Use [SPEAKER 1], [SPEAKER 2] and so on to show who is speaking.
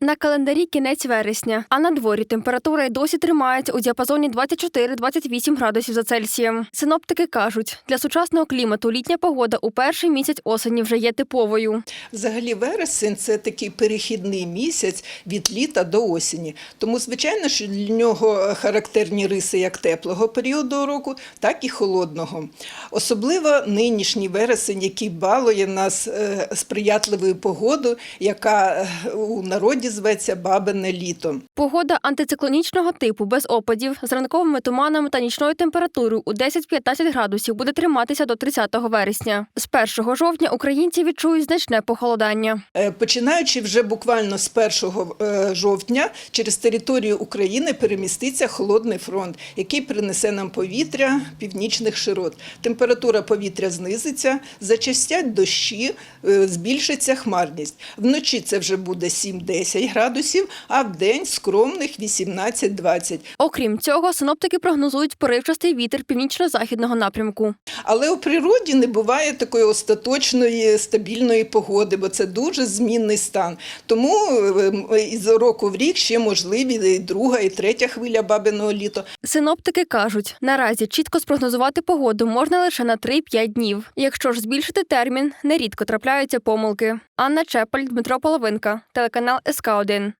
[SPEAKER 1] На календарі кінець вересня, а на дворі температура й досі тримається у діапазоні 24-28 градусів за Цельсієм. Синоптики кажуть, для сучасного клімату літня погода у перший місяць осені вже є типовою.
[SPEAKER 2] Взагалі, вересень це такий перехідний місяць від літа до осені. Тому, звичайно, що для нього характерні риси як теплого періоду року, так і холодного. Особливо нинішній вересень, який балує нас е, сприятливою погодою, яка е, у народі зветься бабине літо.
[SPEAKER 1] Погода антициклонічного типу без опадів з ранковими туманами та нічною температурою у 10-15 градусів буде триматися до 30 вересня. З 1 жовтня українці відчують значне похолодання.
[SPEAKER 2] Е, Починаючи вже буквально з 1 е, жовтня, через територію України переміститься холодний фронт, який принесе нам повітря північних широт. Температура повітря знизиться, зачастять дощі, е, збільшиться хмарність. Вночі це вже буде 7-10 градусів, а в день скромних 18-20.
[SPEAKER 1] Окрім цього, синоптики прогнозують поривчастий вітер північно-західного напрямку.
[SPEAKER 2] Але у природі не буває такої остаточної стабільної погоди, бо це дуже змінний стан. Тому е, із року в рік ще можливі і друга, і третя хвиля бабиного літа.
[SPEAKER 1] Синоптики кажуть, наразі чітко спрогнозувати погоду можна лише на 3-5 днів. Якщо ж збільшити термін, нерідко трапляються помилки. Анна Чепель, Дмитро Половинка, телеканал СК 1